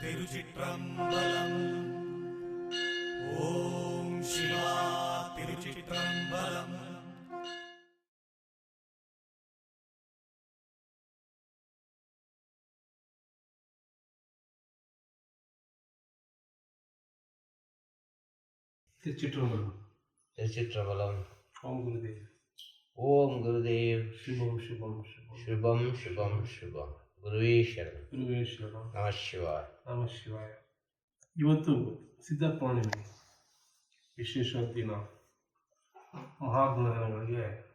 திருச்சிற்றம்பலம் ஓம் சிவா திருச்சிற்றம்பலம் திருச்சிற்றம்பலம் திருச்சிற்றம்பலம் ஓம் குருதேவ் ஓம் குருதேவ் சுபம் சுபம் சுபம் சுபம் சுபம் சுபம் ಗುರುವೇ ಶರಣ ಗುರುವೇಶ್ವರ. ನಮ ಶಿವಾಯ. ನಮ ಶಿವಾಯ. ಇವತ್ತು ವಿಶೇಷ ದಿನ ಮಹಾಜ್ಞಾನಗಳಿಗೆ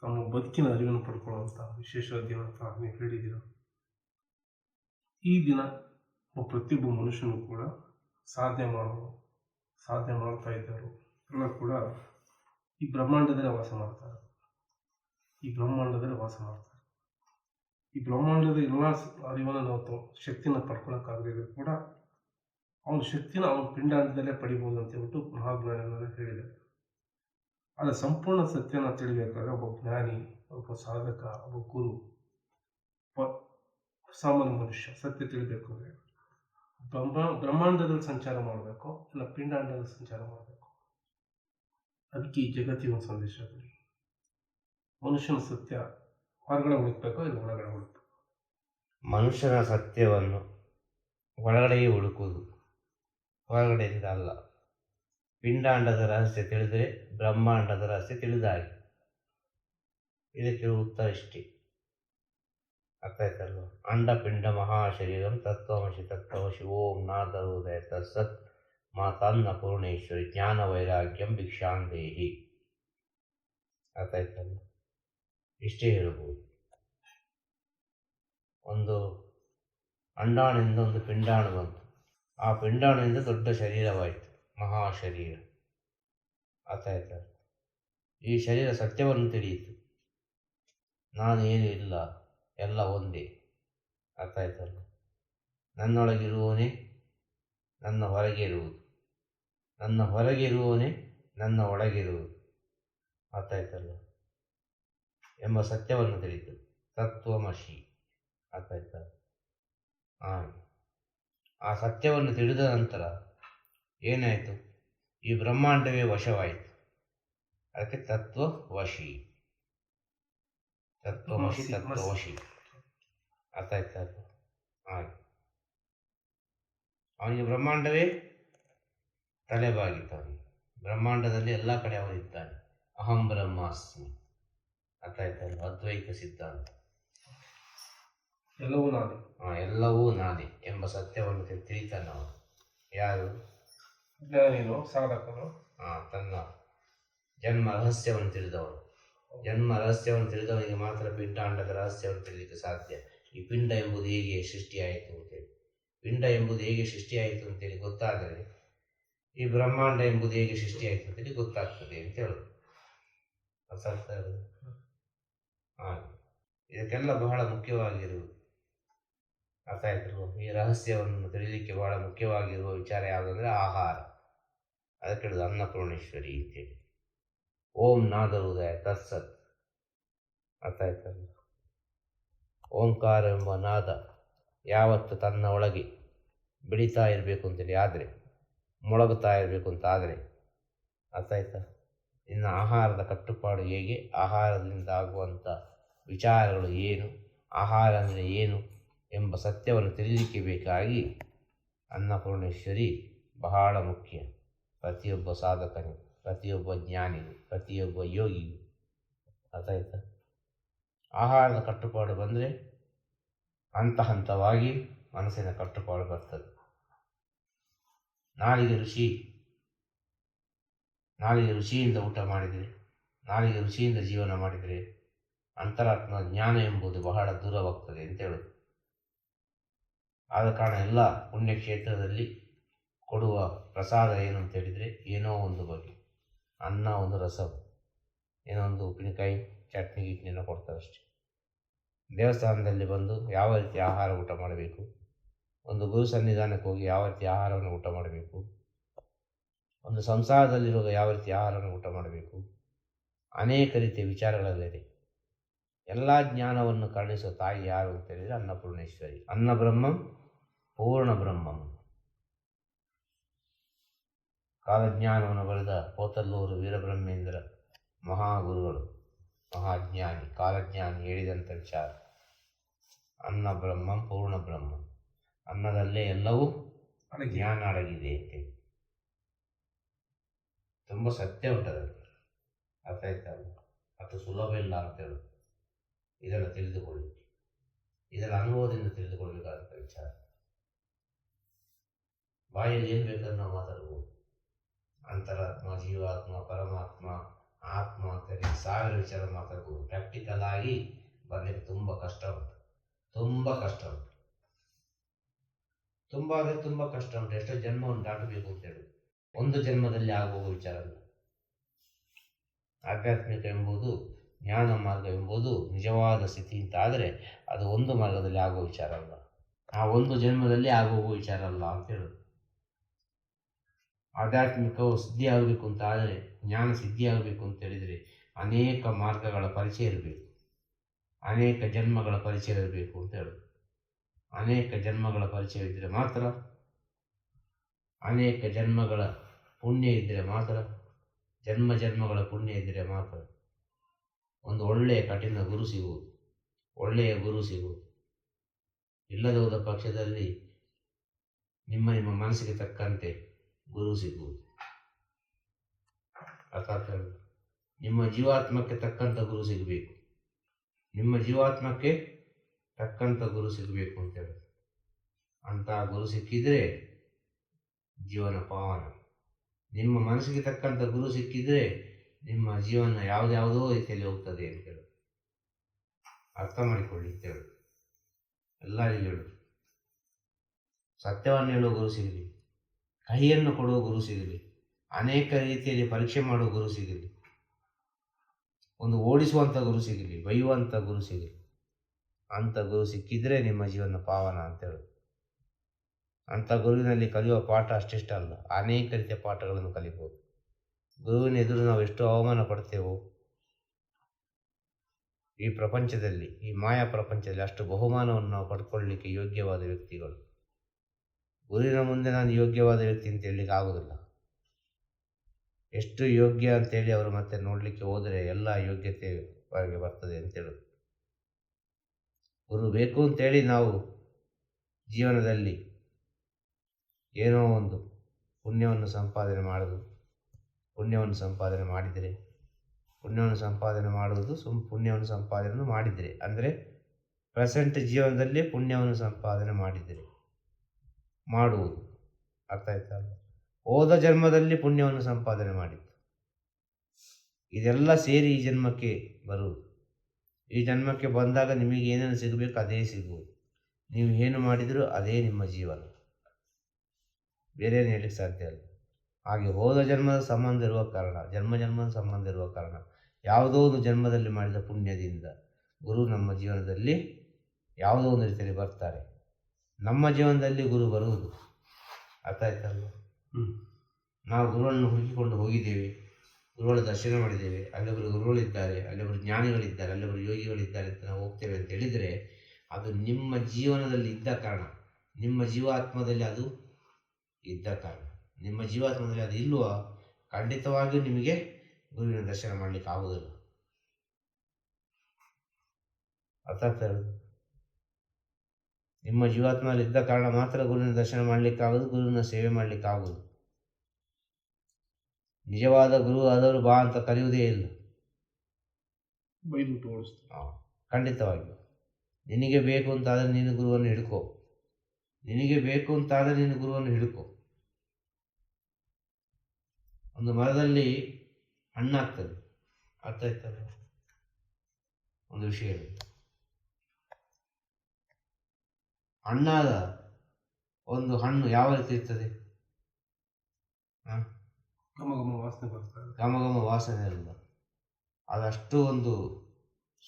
ತಮ್ಮ ಬದುಕಿನ ಅರಿವನ್ನು ಪಡ್ಕೊಳ್ಳುವಂಥ ವಿಶೇಷ ದಿನ ಅಂತ ನೀವು ಹೇಳಿದ್ದೀರ. ಈ ದಿನ ಪ್ರತಿಯೊಬ್ಬ ಮನುಷ್ಯನು ಕೂಡ ಸಾಧನೆ ಮಾಡೋ ಸಾಧನೆ ಮಾಡ್ತಾ ಇದ್ದರು ಎಲ್ಲ ಕೂಡ ಈ ಬ್ರಹ್ಮಾಂಡದಲ್ಲೇ ವಾಸ ಮಾಡ್ತಾರೆ. ಈ ಬ್ರಹ್ಮಾಂಡದಲ್ಲೇ ವಾಸ ಮಾಡ್ತಾರೆ. ಈ ಬ್ರಹ್ಮಾಂಡದ ಎಲ್ಲ ಅರಿವನ್ನು ನಾವು ಶಕ್ತಿನ ಪಡ್ಕೊಳಕ್ಕಾಗದಿದ್ರು ಕೂಡ ಅವನ ಶಕ್ತಿನ ಅವನ ಪಿಂಡಾಂಡದಲ್ಲೇ ಪಡಿಬಹುದು ಅಂತ ಹೇಳ್ಬಿಟ್ಟು ಮಹಾಜ್ಞಾನಿಗಳು ಹೇಳಿದ್ದಾರೆ ಆದರೆ ಸಂಪೂರ್ಣ ಸತ್ಯನ ತಿಳಿಬೇಕಾದ್ರೆ ಒಬ್ಬ ಜ್ಞಾನಿ, ಒಬ್ಬ ಸಾಧಕ, ಒಬ್ಬ ಗುರು ಸಾಮಾನ್ಯ ಮನುಷ್ಯ ಸತ್ಯ ತಿಳಿಬೇಕು ಅಂದರೆ ಬ್ರಹ್ಮ, ಬ್ರಹ್ಮಾಂಡದಲ್ಲಿ ಸಂಚಾರ ಮಾಡಬೇಕು, ಇಲ್ಲ ಪಿಂಡಾಂಡದಲ್ಲಿ ಸಂಚಾರ ಮಾಡಬೇಕು. ಅದಕ್ಕೆ ಈ ಜಗತ್ತಿನ ಒಂದು ಸಂದೇಶ ಕೊಡಿ. ಮನುಷ್ಯನ ಸತ್ಯ ಹೊರಗಡೆ ಹುಡುಕ್ಬೇಕು ಇಲ್ಲ ಒಳಗಡೆ ಹುಡುಕ್ಬೇಕು? ಮನುಷ್ಯನ ಸತ್ಯವನ್ನು ಒಳಗಡೆಯೇ ಹುಡುಕುವುದು. ಹೊರಗಡೆಯಿಂದ ಅಲ್ಲ. ಪಿಂಡಾಂಡದ ರಹಸ್ಯ ತಿಳಿದರೆ ಬ್ರಹ್ಮಾಂಡದ ರಹಸ್ಯ ತಿಳಿದಾಗಿ. ಇದಕ್ಕೆ ಉತ್ತರ ಇಷ್ಟೇ. ಅರ್ಥ ಆಯ್ತಲ್ವ? ಅಂಡಪಿಂಡ ಮಹಾಶರೀರಂ ತತ್ವಮಶಿ ತತ್ವಮಶಿ ಓಂ ನಾದರುದಯ ತತ್ಸತ್ ಮಾತಾನ್ನ ಪೂರ್ಣೇಶ್ವರಿ ಜ್ಞಾನ ವೈರಾಗ್ಯಂ ಭಿಕ್ಷಾಂದೇಹಿ ಅರ್ಥ ಇಷ್ಟೇ ಹೇಳ್ಬೋದು. ಒಂದು ಅಂಡಾಣದಿಂದ ಒಂದು ಪಿಂಡಾಣು ಬಂತು. ಆ ಪಿಂಡಾಣದಿಂದ ದೊಡ್ಡ ಶರೀರವಾಯಿತು. ಮಹಾಶರೀರ ಅರ್ಥ ಆಯ್ತಾ? ಈ ಶರೀರ ಸತ್ಯವನ್ನು ತಿಳಿಯಿತು. ನಾನು ಏನು ಇಲ್ಲ, ಎಲ್ಲ ಒಂದೇ. ಅರ್ಥ ಆಯ್ತಲ್ಲ? ನನ್ನೊಳಗಿರುವವನೇ ನನ್ನ ಹೊರಗೆ ಇರುವುದು ನನ್ನ ಹೊರಗೆ ಇರುವವನೇ ನನ್ನ ಒಳಗಿರುವುದು. ಅರ್ಥ ಆಯ್ತಲ್ಲ? ಎಂಬ ಸತ್ಯವನ್ನು ತಿಳಿತು ತತ್ವಮಶಿ ಹಾಂ ಆ ಸತ್ಯವನ್ನು ತಿಳಿದ ನಂತರ ಏನಾಯಿತು ಈ ಬ್ರಹ್ಮಾಂಡವೇ ವಶವಾಯಿತು. ಅದಕ್ಕೆ ತತ್ವ ವಶಿ ತತ್ವಮಶಿ ತತ್ವವಶಿ. ಅರ್ಥ ಆಯ್ತಾ. ಹಾಗೆ ಅವನಿಗೆ ಬ್ರಹ್ಮಾಂಡವೇ ತಲೆಬಾಗಿತ್ತು ಅವನಿಗೆ ಬ್ರಹ್ಮಾಂಡದಲ್ಲಿ ಎಲ್ಲ ಕಡೆ ಅವನಿದ್ದಾನೆ. ಅಹಂ ಬ್ರಹ್ಮಾಸ್ಮಿ. ಅರ್ಥ ಆಯ್ತಲ್ಲ ಅದ್ವೈತ ಸಿದ್ಧಾಂತ. ಎಲ್ಲವೂ ನಾದೆ. ಹಾಂ ಎಲ್ಲವೂ ನಾದಿ ಎಂಬ ಸತ್ಯವನ್ನು ತಿಳಿತಾನೆ ಅವನು. ಯಾರು? ಜ್ಞಾನಿನೋ ಸಾಧಕರು. ಹಾಂ ತನ್ನ ಜನ್ಮ ರಹಸ್ಯವನ್ನು ತಿಳಿದವನು. ಜನ್ಮ ರಹಸ್ಯವನ್ನು ತಿಳಿದವನಿಗೆ ಮಾತ್ರ ಪಿಂಡಾಂಡದ ರಹಸ್ಯವನ್ನು ತಿಳಿಯಲಿಕ್ಕೆ ಸಾಧ್ಯ. ಈ ಪಿಂಡ ಎಂಬುದು ಹೇಗೆ ಸೃಷ್ಟಿಯಾಯಿತು ಅಂತೇಳಿ ಪಿಂಡ ಎಂಬುದು ಹೇಗೆ ಸೃಷ್ಟಿಯಾಯಿತು ಅಂತೇಳಿ ಗೊತ್ತಾದರೆ ಈ ಬ್ರಹ್ಮಾಂಡ ಎಂಬುದು ಹೇಗೆ ಸೃಷ್ಟಿಯಾಯಿತು ಅಂತೇಳಿ ಗೊತ್ತಾಗ್ತದೆ ಅಂತ ಹೇಳೋದು. ಅರ್ಥ ಆಗ್ತಾ ಹಾಗೆ. ಇದಕ್ಕೆಲ್ಲ ಬಹಳ ಮುಖ್ಯವಾಗಿರು ಅರ್ಥ ಆಯ್ತು ಈ ರಹಸ್ಯವನ್ನು ತಿಳಿಯಲಿಕ್ಕೆ ಬಹಳ ಮುಖ್ಯವಾಗಿರುವ ವಿಚಾರ ಯಾವುದಂದರೆ ಆಹಾರ. ಅದಕ್ಕೆ ಅನ್ನಪೂರ್ಣೇಶ್ವರಿ ಅಂತೇಳಿ ಓಂ ನಾದರುದಯ ತತ್ಸತ್. ಅರ್ಥ ಆಯ್ತಲ್ಲ ಓಂಕಾರ ಎಂಬ ನಾದ ಯಾವತ್ತು ತನ್ನ ಒಳಗೆ ಬೆಳೀತಾ ಇರಬೇಕು ಅಂತೇಳಿ ಆದರೆ, ಮೊಳಗುತ್ತಾ ಇರಬೇಕು ಅಂತ ಆದರೆ. ಅರ್ಥ ಆಯ್ತಾ? ಇನ್ನು ಆಹಾರದ ಕಟ್ಟುಪಾಡು ಹೇಗೆ? ಆಹಾರದಿಂದ ಆಗುವಂಥ ವಿಚಾರಗಳು ಏನು? ಆಹಾರ ಅಂದರೆ ಏನು ಎಂಬ ಸತ್ಯವನ್ನು ತಿಳಿಯಲಿಕ್ಕೆ ಬೇಕಾಗಿ ಅನ್ನಪೂರ್ಣೇಶ್ವರಿ ಬಹಳ ಮುಖ್ಯ. ಪ್ರತಿಯೊಬ್ಬ ಸಾಧಕನಿಗೆ ಪ್ರತಿಯೊಬ್ಬ ಜ್ಞಾನಿಗೂ ಪ್ರತಿಯೊಬ್ಬ ಯೋಗಿಗೂ ಅರ್ಥ ಆಯ್ತಾ ಆಹಾರದ ಕಟ್ಟುಪಾಡು ಬಂದರೆ ಹಂತ ಹಂತವಾಗಿ ಮನಸ್ಸಿನ ಕಟ್ಟುಪಾಡು ಬರ್ತದೆ. ನಾಲಿಗೆ ರುಚಿ ನಾಲಿಗೆ ರುಚಿಯಿಂದ ಊಟ ಮಾಡಿದರೆ ನಾಲಿಗೆ ರುಚಿಯಿಂದ ಜೀವನ ಮಾಡಿದರೆ ಅಂತರಾತ್ಮ ಜ್ಞಾನ ಎಂಬುದು ಬಹಳ ದೂರವಾಗ್ತದೆ ಅಂತ ಆದ ಕಾರಣ ಎಲ್ಲ ಪುಣ್ಯಕ್ಷೇತ್ರದಲ್ಲಿ ಕೊಡುವ ಪ್ರಸಾದ ಏನು ಅಂತ ಹೇಳಿದರೆ ಏನೋ ಒಂದು ಬಗೆ, ಅನ್ನ ಒಂದು ರಸ ಏನೋ ಒಂದು ಉಪ್ಪಿನಕಾಯಿ, ಚಟ್ನಿ ಗಿಟ್ನಿನ ಕೊಡ್ತಾರೆ ಅಷ್ಟೇ. ದೇವಸ್ಥಾನದಲ್ಲಿ ಬಂದು ಯಾವ ರೀತಿ ಆಹಾರ ಊಟ ಮಾಡಬೇಕು, ಒಂದು ಗುರು ಸನ್ನಿಧಾನಕ್ಕೆ ಹೋಗಿ ಯಾವ ರೀತಿ ಆಹಾರವನ್ನು ಊಟ ಮಾಡಬೇಕು ಒಂದು ಸಂಸಾರದಲ್ಲಿರುವಾಗ ಯಾವ ರೀತಿ ಆಹಾರವನ್ನು ಊಟ ಮಾಡಬೇಕು? ಅನೇಕ ರೀತಿಯ ವಿಚಾರಗಳಲ್ಲಿದೆ. ಎಲ್ಲ ಜ್ಞಾನವನ್ನು ಕರುಣಿಸುವ ತಾಯಿ ಯಾರು ಅಂತ ಹೇಳಿದರೆ ಅನ್ನಪೂರ್ಣೇಶ್ವರಿ. ಅನ್ನ ಬ್ರಹ್ಮಂ ಪೂರ್ಣ ಬ್ರಹ್ಮಂ ಕಾಲಜ್ಞಾನವನ್ನು ಬರೆದ ಪೋತಲ್ಲೂರು ವೀರಬ್ರಹ್ಮೇಂದ್ರ ಮಹಾಗುರುಗಳು ಮಹಾಜ್ಞಾನಿ ಕಾಲಜ್ಞಾನಿ ಹೇಳಿದಂಥ ವಿಚಾರ. ಅನ್ನ ಬ್ರಹ್ಮಂ ಪೂರ್ಣ ಬ್ರಹ್ಮ ಅನ್ನದಲ್ಲೇ ಎಲ್ಲವೂ ಜ್ಞಾನ ಅಡಗಿದೆ ಅಂತೇಳಿ ತುಂಬ ಸತ್ಯ ಉಂಟದ ಅರ್ಥ ಆಯ್ತಾ? ಅಷ್ಟು ಸುಲಭ ಇಲ್ಲ ಅಂತೇಳಿ ಇದನ್ನು ತಿಳಿದುಕೊಳ್ಳಿ. ಇದರ ಅನುಭವದಿಂದ ತಿಳಿದುಕೊಳ್ಳಬೇಕಾದಂಥ ವಿಚಾರ. ಬಾಯಲ್ಲಿ ಏನು ಬೇಕಾದ್ರೂ ನಾವು ಮಾತಾಡ್ಬೋದು. ಅಂತರಾತ್ಮ, ಜೀವಾತ್ಮ, ಪರಮಾತ್ಮ, ಆತ್ಮ ಅಂತೇಳಿ ಸಾವಿರ ವಿಚಾರ ಮಾತಾಡ್ಬೋದು. ಪ್ರಾಕ್ಟಿಕಲ್ ಆಗಿ ಬರಲಿಕ್ಕೆ ತುಂಬ ಕಷ್ಟ ಉಂಟು. ತುಂಬ ಕಷ್ಟ ಉಂಟು. ತುಂಬ ಅಂದರೆ ತುಂಬ ಕಷ್ಟ ಉಂಟು. ಎಷ್ಟೋ ಜನ್ಮವನ್ನು ದಾಟಬೇಕು ಅಂತೇಳಿ ಒಂದು ಜನ್ಮದಲ್ಲಿ ಆಗುವ ವಿಚಾರ ಆಧ್ಯಾತ್ಮಿಕ ಎಂಬುದು, ಜ್ಞಾನ ಮಾರ್ಗ ಎಂಬುದು ನಿಜವಾದ ಸ್ಥಿತಿ ಅಂತ ಆದರೆ ಅದು ಒಂದು ಮಾರ್ಗದಲ್ಲಿ ಆಗುವ ವಿಚಾರ ಅಲ್ಲ ಆ ಒಂದು ಜನ್ಮದಲ್ಲಿ ಆಗುವ ವಿಚಾರ ಅಲ್ಲ ಅಂತ ಹೇಳೋದು. ಆಧ್ಯಾತ್ಮಿಕವು ಸಿದ್ಧಿ ಆಗಬೇಕು ಅಂತ ಆದರೆ, ಜ್ಞಾನ ಸಿದ್ಧಿ ಆಗಬೇಕು ಅಂತ ಹೇಳಿದರೆ ಅನೇಕ ಮಾರ್ಗಗಳ ಪರಿಚಯ ಇರಬೇಕು. ಅನೇಕ ಜನ್ಮಗಳ ಪರಿಚಯ ಇರಬೇಕು ಅಂತ ಹೇಳೋದು. ಅನೇಕ ಜನ್ಮಗಳ ಪರಿಚಯ ಇದ್ದರೆ ಮಾತ್ರ ಅನೇಕ ಜನ್ಮಗಳ ಪುಣ್ಯ ಇದ್ದರೆ ಮಾತ್ರ, ಜನ್ಮ ಜನ್ಮಗಳ ಪುಣ್ಯ ಇದ್ದರೆ ಮಾತ್ರ ಒಂದು ಒಳ್ಳೆಯ ಕಠಿಣ ಗುರು ಸಿಗುವುದು, ಒಳ್ಳೆಯ ಗುರು ಸಿಗುವುದು. ಇಲ್ಲದ ಹೋದ ಪಕ್ಷದಲ್ಲಿ ನಿಮ್ಮ ನಿಮ್ಮ ಮನಸ್ಸಿಗೆ ತಕ್ಕಂತೆ ಗುರು ಸಿಗುವುದು. ಅರ್ಥಾತ್. ನಿಮ್ಮ ಜೀವಾತ್ಮಕ್ಕೆ ತಕ್ಕಂಥ ಗುರು ಸಿಗಬೇಕು. ನಿಮ್ಮ ಜೀವಾತ್ಮಕ್ಕೆ ತಕ್ಕಂಥ ಗುರು ಸಿಗಬೇಕು ಅಂತೇಳಿ. ಅಂತ ಗುರು ಸಿಕ್ಕಿದ್ರೆ ಜೀವನ ಪಾವನ. ನಿಮ್ಮ ಮನಸ್ಸಿಗೆ ತಕ್ಕಂಥ ಗುರು ಸಿಕ್ಕಿದ್ರೆ ನಿಮ್ಮ ಜೀವನ ಯಾವುದ್ಯಾವುದೋ ರೀತಿಯಲ್ಲಿ ಹೋಗ್ತದೆ ಅಂತ ಹೇಳಿ. ಅರ್ಥ ಮಾಡಿಕೊಳ್ಳಿ ಅಂತ ಹೇಳು. ಎಲ್ಲರಿಗೂ ಹೇಳು. ಸತ್ಯವನ್ನು ಹೇಳುವ ಗುರು ಸಿಗಲಿ. ಕಹಿಯನ್ನು ಕೊಡುವ ಗುರು ಸಿಗಲಿ. ಅನೇಕ ರೀತಿಯಲ್ಲಿ ಪರೀಕ್ಷೆ ಮಾಡುವ ಗುರು ಸಿಗಲಿ. ಒಂದು ಓಡಿಸುವಂಥ ಗುರು ಸಿಗಲಿ, ಬೈಯುವಂಥ ಗುರು ಸಿಗಲಿ. ಅಂಥ ಗುರು ಸಿಕ್ಕಿದ್ರೆ ನಿಮ್ಮ ಜೀವನ ಪಾವನ ಅಂತ ಅಂತೇಳು ಅಂಥ ಗುರುವಿನಲ್ಲಿ ಕಲಿಯುವ ಪಾಠ ಅಷ್ಟಿಷ್ಟ ಅಲ್ಲ. ಅನೇಕ ರೀತಿಯ ಪಾಠಗಳನ್ನು ಕಲಿಬೋದು. ಗುರುವಿನ ಎದುರು ನಾವು ಎಷ್ಟು ಅವಮಾನ ಪಡ್ತೇವೋ, ಈ ಪ್ರಪಂಚದಲ್ಲಿ, ಈ ಮಾಯಾ ಪ್ರಪಂಚದಲ್ಲಿ ಅಷ್ಟು ಬಹುಮಾನವನ್ನು ನಾವು ಪಡ್ಕೊಳ್ಳಲಿಕ್ಕೆ ಯೋಗ್ಯವಾದ ವ್ಯಕ್ತಿಗಳು. ಗುರುವಿನ ಮುಂದೆ ನಾನು ಯೋಗ್ಯವಾದ ವ್ಯಕ್ತಿ ಅಂತ ಹೇಳಲಿಕ್ಕೆ ಆಗೋದಿಲ್ಲ. ಎಷ್ಟು ಯೋಗ್ಯ ಅಂತೇಳಿ ಅವರು ಮತ್ತೆ ನೋಡಲಿಕ್ಕೆ ಹೋದರೆ ಎಲ್ಲ ಯೋಗ್ಯತೆ ಹೊರಗೆ ಬರ್ತದೆ ಅಂತೇಳಿ ಗುರು ಬೇಕು ಅಂತೇಳಿ ನಾವು ಜೀವನದಲ್ಲಿ ಏನೋ ಒಂದು ಪುಣ್ಯವನ್ನು ಸಂಪಾದನೆ ಮಾಡೋದು ಪುಣ್ಯವನ್ನು ಸಂಪಾದನೆ ಮಾಡಿದರೆ, ಪುಣ್ಯವನ್ನು ಸಂಪಾದನೆ ಮಾಡುವುದು ಸುಮ್, ಪುಣ್ಯವನ್ನು ಸಂಪಾದನೆ ಮಾಡಿದರೆ. ಅಂದರೆ ಪ್ರೆಸೆಂಟ್ ಜೀವನದಲ್ಲಿ ಪುಣ್ಯವನ್ನು ಸಂಪಾದನೆ ಮಾಡಿದರೆ, ಮಾಡುವುದು. ಅರ್ಥ ಆಯ್ತಾ? ಹೋದ ಜನ್ಮದಲ್ಲಿ ಪುಣ್ಯವನ್ನು ಸಂಪಾದನೆ ಮಾಡಿತ್ತು ಇದೆಲ್ಲ ಸೇರಿ ಈ ಜನ್ಮಕ್ಕೆ ಬರುವುದು. ಈ ಜನ್ಮಕ್ಕೆ ಬಂದಾಗ ನಿಮಗೆ ಏನೇನು ಸಿಗಬೇಕು ಅದೇ ಸಿಗುವುದು. ನೀವು ಏನು ಮಾಡಿದರೂ ಅದೇ ನಿಮ್ಮ ಜೀವನ. ಬೇರೆ ಏನು ಹೇಳಲಿಕ್ಕೆ ಸಾಧ್ಯ ಇಲ್ಲ. ಹಾಗೆ ಹೋದ ಜನ್ಮದ ಸಂಬಂಧ ಇರುವ ಕಾರಣ ಜನ್ಮ ಜನ್ಮದ ಸಂಬಂಧ ಇರುವ ಕಾರಣ ಯಾವುದೋ ಒಂದು ಜನ್ಮದಲ್ಲಿ ಮಾಡಿದ ಪುಣ್ಯದಿಂದ ಗುರು ನಮ್ಮ ಜೀವನದಲ್ಲಿ ಯಾವುದೋ ಒಂದು ರೀತಿಯಲ್ಲಿ ಬರ್ತಾರೆ. ನಮ್ಮ ಜೀವನದಲ್ಲಿ ಗುರು ಬರುವುದು. ಅರ್ಥ ಆಯ್ತಲ್ಲ. ನಾವು ಗುರುವನ್ನು ಹುಡುಕಿಕೊಂಡು ಹೋಗಿದ್ದೇವೆ. ಗುರುಗಳ ದರ್ಶನ ಮಾಡಿದ್ದೇವೆ. ಅಲ್ಲೊಬ್ಬರು ಗುರುಗಳಿದ್ದಾರೆ. ಅಲ್ಲೊಬ್ಬರು ಜ್ಞಾನಿಗಳಿದ್ದಾರೆ. ಅಲ್ಲೊಬ್ಬರು ಯೋಗಿಗಳಿದ್ದಾರೆ ಅಂತ ನಾವು ಹೋಗ್ತೇವೆ ಅಂತ ಹೇಳಿದರೆ ಅದು ನಿಮ್ಮ ಜೀವನದಲ್ಲಿ ಇದ್ದ ಕಾರಣ. ನಿಮ್ಮ ಜೀವಾತ್ಮದಲ್ಲಿ ಅದು ಇದ್ದ ಕಾರಣ ನಿಮ್ಮ ಜೀವಾತ್ಮದಲ್ಲಿ ಅದು ಇಲ್ವೋ ಖಂಡಿತವಾಗಿಯೂ ನಿಮಗೆ ಗುರುವಿನ ದರ್ಶನ ಮಾಡಲಿಕ್ಕೆ ಆಗುವುದಿಲ್ಲ. ಅರ್ಥ ನಿಮ್ಮ ಜೀವಾತ್ಮದಲ್ಲಿ ಇದ್ದ ಕಾರಣ ಮಾತ್ರ ಗುರುವಿನ ದರ್ಶನ ಮಾಡಲಿಕ್ಕೆ ಆಗೋದು ಗುರುವಿನ ಸೇವೆ ಮಾಡಲಿಕ್ಕೆ ಆಗೋದು ನಿಜವಾದ ಗುರು ಆದವರು ಬಾ ಅಂತ ಕರೆಯುವುದೇ ಇಲ್ಲ. ಖಂಡಿತವಾಗಿ. ಖಂಡಿತವಾಗಿಯೂ ನಿನಗೆ ಬೇಕು ಅಂತಾದರೆ ನೀನು ಗುರುವನ್ನು ಹಿಡ್ಕೋ. ನಿನಗೆ ಬೇಕು ಅಂತಾದರೆ ನೀನು ಗುರುವನ್ನು ಹಿಡ್ಕೋ. ಒಂದು ಮರದಲ್ಲಿ ಹಣ್ಣಾಗ್ತದೆ. ಅರ್ಥ ಆಯ್ತಲ್ಲ ಒಂದು ವಿಷಯ ಹಣ್ಣಾದ ಒಂದು ಹಣ್ಣು ಯಾವ ರೀತಿ ಇರ್ತದೆ? ಘಮ ಘಮ ವಾಸನೆ ಬರ್ತದೆ ಘಮ ಘಮ ವಾಸನೆ ಅಲ್ಲ. ಅದಷ್ಟು ಒಂದು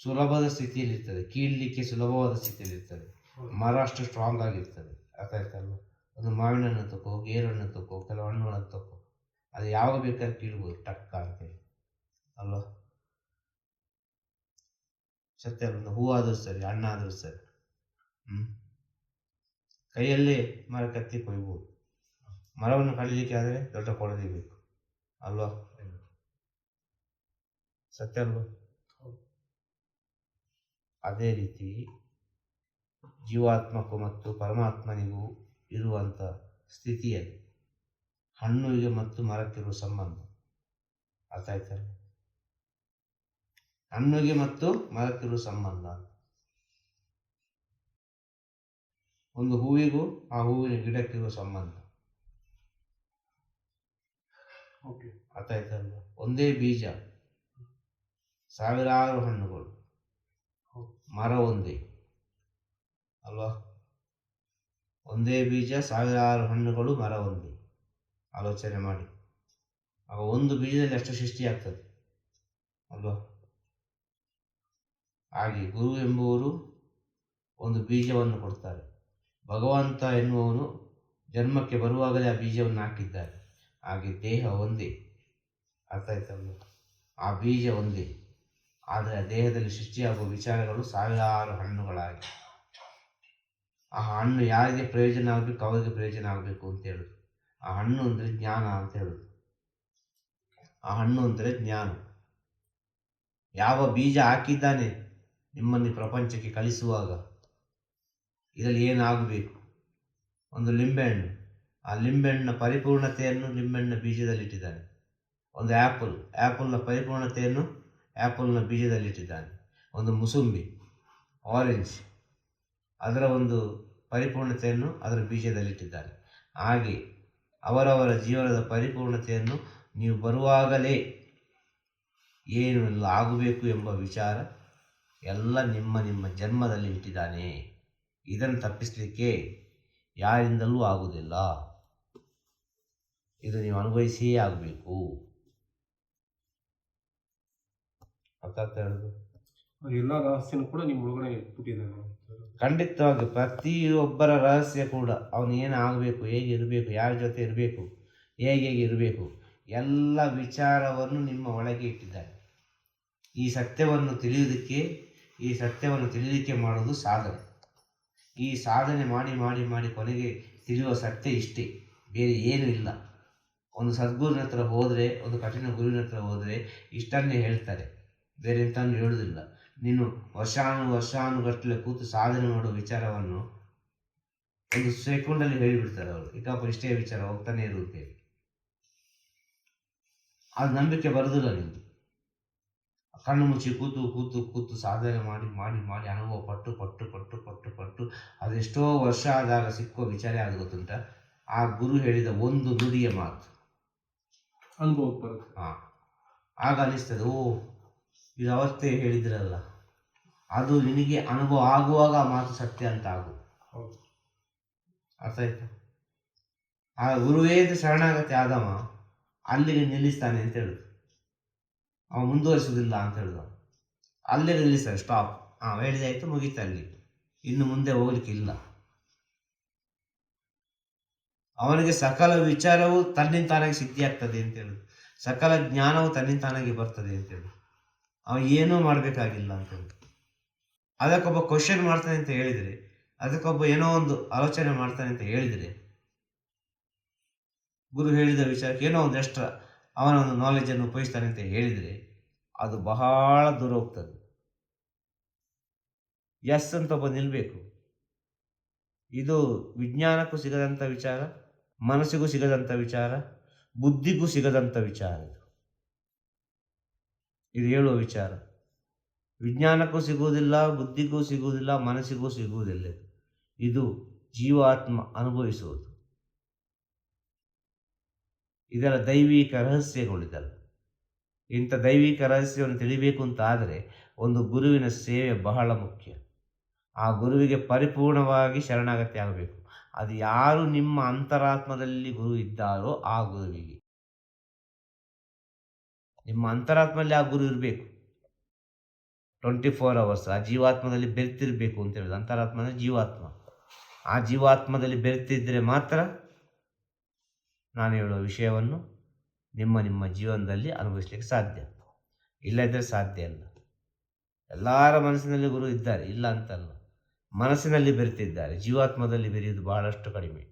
ಸುಲಭದ ಸ್ಥಿತಿಯಲ್ಲಿ ಇರ್ತದೆ. ಕೀಳಲಿಕ್ಕೆ ಸುಲಭವಾದ ಸ್ಥಿತಿಯಲ್ಲಿ ಇರ್ತದೆ. ಮರ ಅಷ್ಟು ಸ್ಟ್ರಾಂಗ್ ಆಗಿರ್ತದೆ. ಅರ್ಥ ಆಯ್ತಲ್ವ ಒಂದು ಮಾವಿನ ಹಣ್ಣು ತಗೋ ಗೇರನ್ನು ತಗೋ ಕೆಲವು ಹಣ್ಣುಗಳನ್ನು ತಗೋ ಅದು ಯಾವಾಗ ಬೇಕಾದ್ರೆ ಕೀಳ್ಬೋದು ಟಕ್ಕ ಅಂತೇಳಿ. ಅಲ್ವಾ? ಸತ್ಯ ಹೂವಾದರೂ ಸರಿ, ಹಣ್ಣಾದರೂ ಸರಿ. ಹ್ಞೂ ಕೈಯಲ್ಲೇ ಮರ ಕತ್ತಿ ಕೊಯ್ಬೋದು. ಮರವನ್ನು ಕಡಿಲಿಕ್ಕೆ ಆದರೆ ದೊಡ್ಡ ಕೊಳದಿ ಬೇಕು. ಅಲ್ವಾ? ಸತ್ಯ ಅಲ್ವಾ? ಅದೇ ರೀತಿ ಜೀವಾತ್ಮಕ್ಕೂ ಮತ್ತು ಪರಮಾತ್ಮನಿಗೂ ಇರುವಂಥ ಸ್ಥಿತಿಯಲ್ಲಿ ಹಣ್ಣಿಗೆ ಮತ್ತು ಮರಕ್ಕಿರುವ ಸಂಬಂಧ. ಅರ್ಥ ಆಯ್ತಾ? ಹಣ್ಣಿಗೆ ಮತ್ತು ಮರಕ್ಕಿರುವ ಸಂಬಂಧ. ಒಂದು ಹೂವಿಗೂ ಆ ಹೂವಿನ ಗಿಡಕ್ಕಿರುವ ಸಂಬಂಧ. ಅರ್ಥ ಆಯ್ತಲ್ವ ಒಂದೇ ಬೀಜ. ಸಾವಿರಾರು ಹಣ್ಣುಗಳು. ಮರ ಒಂದೇ. ಅಲ್ವಾ? ಒಂದೇ ಬೀಜ ಸಾವಿರಾರು ಹಣ್ಣುಗಳು ಮರ ಒಂದೇ. ಆಲೋಚನೆ ಮಾಡಿ. ಆಗ ಒಂದು ಬೀಜದಲ್ಲಿ ಅಷ್ಟು ಸೃಷ್ಟಿಯಾಗ್ತದೆ ಅಲ್ವಾ? ಹಾಗೆ ಗುರು ಎಂಬುವರು ಒಂದು ಬೀಜವನ್ನು ಕೊಡ್ತಾರೆ. ಭಗವಂತ ಎನ್ನುವವನು ಜನ್ಮಕ್ಕೆ ಬರುವಾಗಲೇ ಆ ಬೀಜವನ್ನು ಹಾಕಿದ್ದಾರೆ. ಹಾಗೆ ದೇಹ ಒಂದೇ. ಅರ್ಥ ಆಯ್ತಲ್ವ ಆ ಬೀಜ ಒಂದೇ. ಆದರೆ ಆ ದೇಹದಲ್ಲಿ ಸೃಷ್ಟಿಯಾಗುವ ವಿಚಾರಗಳು ಸಾವಿರಾರು ಹಣ್ಣುಗಳಾಗಿ ಆ ಹಣ್ಣು ಯಾರಿಗೆ ಪ್ರಯೋಜನ ಆಗಬೇಕು, ಅವರಿಗೆ ಪ್ರಯೋಜನ ಆಗಬೇಕು ಅಂತ ಹೇಳುದು. ಆ ಹಣ್ಣು ಅಂದರೆ ಜ್ಞಾನ ಅಂತ ಹೇಳೋದು. ಆ ಹಣ್ಣು ಅಂದರೆ ಜ್ಞಾನ. ಯಾವ ಬೀಜ ಹಾಕಿದ್ದಾನೆ ನಿಮ್ಮನ್ನು ಪ್ರಪಂಚಕ್ಕೆ ಕಳಿಸುವಾಗ ಇದರಲ್ಲಿ ಏನಾಗಬೇಕು? ಒಂದು ಲಿಂಬೆಹಣ್ಣು. ಆ ಲಿಂಬೆಹಣ್ಣಿನ ಪರಿಪೂರ್ಣತೆಯನ್ನು ಲಿಂಬೆಹಣ್ಣಿನ ಬೀಜದಲ್ಲಿಟ್ಟಿದ್ದಾನೆ. ಒಂದು ಆ್ಯಪಲ್ ಆ್ಯಪಲ್ನ ಪರಿಪೂರ್ಣತೆಯನ್ನು ಆ್ಯಪಲ್ನ ಬೀಜದಲ್ಲಿಟ್ಟಿದ್ದಾನೆ. ಒಂದು ಮುಸುಂಬಿ. ಆರೆಂಜ್ ಅದರ ಒಂದು ಪರಿಪೂರ್ಣತೆಯನ್ನು ಅದರ ಬೀಜದಲ್ಲಿಟ್ಟಿದ್ದಾನೆ. ಹಾಗೆ ಅವರವರ ಜೀವನದ ಪರಿಪೂರ್ಣತೆಯನ್ನು ನೀವು ಬರುವಾಗಲೇ ಏನು ಆಗಬೇಕು ಎಂಬ ವಿಚಾರ ಎಲ್ಲ ನಿಮ್ಮ ನಿಮ್ಮ ಜನ್ಮದಲ್ಲಿ ಇಟ್ಟಿದ್ದಾನೆ. ಇದನ್ನು ತಪ್ಪಿಸಲಿಕ್ಕೆ ಯಾರಿಂದಲೂ ಆಗುವುದಿಲ್ಲ. ಇದು ನೀವು ಅನುಭವಿಸಿಯೇ ಆಗಬೇಕು. ಅರ್ಥ ಆಗ್ತಾ ಎಲ್ಲ ರಹಸ್ಯನೂ ಕೂಡ ನಿಮ್ಮ ಒಳಗಡೆ ಇಟ್ಬಿಟ್ಟಿದ್ದಾನೆ ಖಂಡಿತವಾಗಿ ಪ್ರತಿಯೊಬ್ಬರ ರಹಸ್ಯ ಕೂಡ. ಅವನು ಏನು ಆಗಬೇಕು, ಹೇಗೆ ಇರಬೇಕು, ಯಾರ ಜೊತೆ ಇರಬೇಕು, ಹೇಗೆ ಹೇಗೆ ಇರಬೇಕು, ಎಲ್ಲ ವಿಚಾರವನ್ನು ನಿಮ್ಮ ಒಳಗೆ ಇಟ್ಟಿದ್ದಾರೆ. ಈ ಸತ್ಯವನ್ನು ತಿಳಿಯುವುದಕ್ಕೆ, ಈ ಸತ್ಯವನ್ನು ತಿಳಿಯಲಿಕ್ಕೆ ಮಾಡೋದು ಸಾಧನೆ. ಈ ಸಾಧನೆ ಮಾಡಿ ಮಾಡಿ ಮಾಡಿ ಕೊನೆಗೆ ತಿಳಿಯುವ ಸತ್ಯ ಇಷ್ಟೇ. ಬೇರೆ ಏನೂ ಇಲ್ಲ. ಒಂದು ಸದ್ಗುರಿನ ಹತ್ರ ಹೋದರೆ, ಒಂದು ಕಠಿಣ ಗುರುವಿನ ಹತ್ರ ಹೋದರೆ ಇಷ್ಟನ್ನೇ ಹೇಳ್ತಾರೆ. ಬೇರೆ ಎಂತನೂ ಹೇಳುವುದಿಲ್ಲ ನೀನು ವರ್ಷಾನು ವರ್ಷಾನುಗಟ್ಟಲೆ ಕೂತು ಸಾಧನೆ ಮಾಡುವ ವಿಚಾರವನ್ನು ಒಂದು ಸೆಕೆಂಡಲ್ಲಿ ಹೇಳಿಬಿಡ್ತಾರೆ ಅವರು. ಈಗಪ್ಪ ಇಷ್ಟೇ ವಿಚಾರ ಹೋಗ್ತಾನೆ ಇರುತ್ತೆ ಅದು ನಂಬಿಕೆ ಬರೋದಿಲ್ಲ ನಿಮಗೆ ಕಣ್ಣು ಮುಚ್ಚಿ ಕೂತು ಕೂತು ಕೂತು ಸಾಧನೆ ಮಾಡಿ ಮಾಡಿ ಮಾಡಿ ಅನುಭವ ಪಟ್ಟು ಪಟ್ಟು ಪಟ್ಟು ಪಟ್ಟು ಪಟ್ಟು ಅದೆಷ್ಟೋ ವರ್ಷ ಆದಾಗ ಸಿಕ್ಕೋ ವಿಚಾರ ಅದು ಗೊತ್ತುಂಟ? ಆ ಗುರು ಹೇಳಿದ ಒಂದು ನುಡಿಯ ಮಾತು. ಅನುಭವ ಬರುತ್ತೆ. ಹಾಂ. ಆಗ ಅನಿಸ್ತದೆ ಓ ಇದು ಅವತ್ತೇ ಹೇಳಿದ್ರಲ್ಲ. ಅದು ನಿನಗೆ ಅನುಭವ ಆಗುವಾಗ ಮಾತು ಸತ್ಯ ಅಂತ ಆಗು. ಅರ್ಥ ಆಯ್ತಾ? ಆ ಗುರುವೇದ ಶರಣಾಗತಿ ಆದವ ಅಲ್ಲಿಗೆ ನಿಲ್ಲಿಸ್ತಾನೆ ಅಂತ ಹೇಳುದು. ಅವ ಮುಂದುವರಿಸುವುದಿಲ್ಲ ಅಂತ ಹೇಳುದು ಅಲ್ಲಿಗೆ ನಿಲ್ಲಿಸ್ತಾನೆ ಸ್ಟಾಪ್ ಹಾಂ ಹೇಳಿದಾಯ್ತು ಮುಗೀತು ಅಲ್ಲಿ. ಇನ್ನು ಮುಂದೆ ಹೋಗ್ಲಿಕ್ಕೆ ಇಲ್ಲ. ಅವನಿಗೆ ಸಕಲ ವಿಚಾರವು ತನ್ನಿಂದ ತಾನಾಗಿ ಸಿದ್ಧಿಯಾಗ್ತದೆ ಅಂತ ಹೇಳುದು. ಸಕಲ ಜ್ಞಾನವು ತನ್ನಿಂದ ತಾನಾಗಿ ಬರ್ತದೆ ಅಂತ ಹೇಳಿ ಅವ ಏನೂ ಮಾಡಬೇಕಾಗಿಲ್ಲ ಅಂತ ಹೇಳಿ ಅದಕ್ಕೊಬ್ಬ ಕ್ವಶನ್ ಮಾಡ್ತಾನೆ ಅಂತ ಹೇಳಿದರೆ, ಅದಕ್ಕೊಬ್ಬ ಏನೋ ಒಂದು ಆಲೋಚನೆ ಮಾಡ್ತಾನೆ ಅಂತ ಹೇಳಿದರೆ, ಗುರು ಹೇಳಿದ ವಿಚಾರಕ್ಕೆ ಏನೋ ಒಂದು ಎಕ್ಸ್ಟ್ರಾ ಅವನ ಒಂದು ನಾಲೆಜನ್ನು ಉಪಯೋಗಿಸ್ತಾನೆ ಅಂತ ಹೇಳಿದರೆ, ಅದು ಬಹಳ ದೂರ ಹೋಗ್ತದೆ. ಎಸ್ ಅಂತ ಒಬ್ಬ ನಿಲ್ಲಬೇಕು ಇದು ವಿಜ್ಞಾನಕ್ಕೂ ಸಿಗದಂಥ ವಿಚಾರ, ಮನಸ್ಸಿಗೂ ಸಿಗದಂಥ ವಿಚಾರ, ಬುದ್ಧಿಗೂ ಸಿಗದಂಥ ವಿಚಾರ ಇದು. ಇದು ಹೇಳುವ ವಿಚಾರ. ವಿಜ್ಞಾನಕ್ಕೂ ಸಿಗುವುದಿಲ್ಲ, ಬುದ್ಧಿಗೂ ಸಿಗುವುದಿಲ್ಲ, ಮನಸ್ಸಿಗೂ ಸಿಗುವುದಿಲ್ಲ. ಇದು. ಜೀವಾತ್ಮ ಅನುಭವಿಸುವುದು. ಇದರ ದೈವಿಕ ರಹಸ್ಯಗಳಿದಲ್ಲ. ಇಂಥ ದೈವಿಕ ರಹಸ್ಯವನ್ನು ತಿಳಿಬೇಕು ಅಂತ ಆದರೆ ಒಂದು ಗುರುವಿನ ಸೇವೆ ಬಹಳ ಮುಖ್ಯ. ಆ ಗುರುವಿಗೆ ಪರಿಪೂರ್ಣವಾಗಿ ಶರಣಾಗತಿ ಆಗಬೇಕು. ಅದು ಯಾರು ನಿಮ್ಮ ಅಂತರಾತ್ಮದಲ್ಲಿ ಗುರು ಇದ್ದಾರೋ ಆ ಗುರುವಿಗೆ. ನಿಮ್ಮ ಅಂತರಾತ್ಮದಲ್ಲಿ ಆ ಗುರು ಇರಬೇಕು. ಟ್ವೆಂಟಿ ಫೋರ್ ಅವರ್ಸ್ ಆ ಜೀವಾತ್ಮದಲ್ಲಿ ಬೆರೆತಿರಬೇಕು ಅಂತ ಹೇಳೋದು. ಅಂತರಾತ್ಮ ಅಂದರೆ ಜೀವಾತ್ಮ. ಆ ಜೀವಾತ್ಮದಲ್ಲಿ ಬೆರೆತಿದ್ದರೆ ಮಾತ್ರ ನಾನು ಹೇಳುವ ವಿಷಯವನ್ನು ನಿಮ್ಮ ನಿಮ್ಮ ಜೀವನದಲ್ಲಿ ಅನುಭವಿಸ್ಲಿಕ್ಕೆ ಸಾಧ್ಯ. ಇಲ್ಲದಿದ್ದರೆ ಸಾಧ್ಯ ಇಲ್ಲ ಎಲ್ಲರ ಮನಸ್ಸಿನಲ್ಲಿ ಗುರು ಇದ್ದಾರೆ. ಇಲ್ಲ ಅಂತಲ್ಲ. ಮನಸ್ಸಿನಲ್ಲಿ ಬೆರೆತಿದ್ದಾರೆ. ಜೀವಾತ್ಮದಲ್ಲಿ ಬೆರೆಯುವುದು ಬಹಳಷ್ಟು ಕಡಿಮೆ.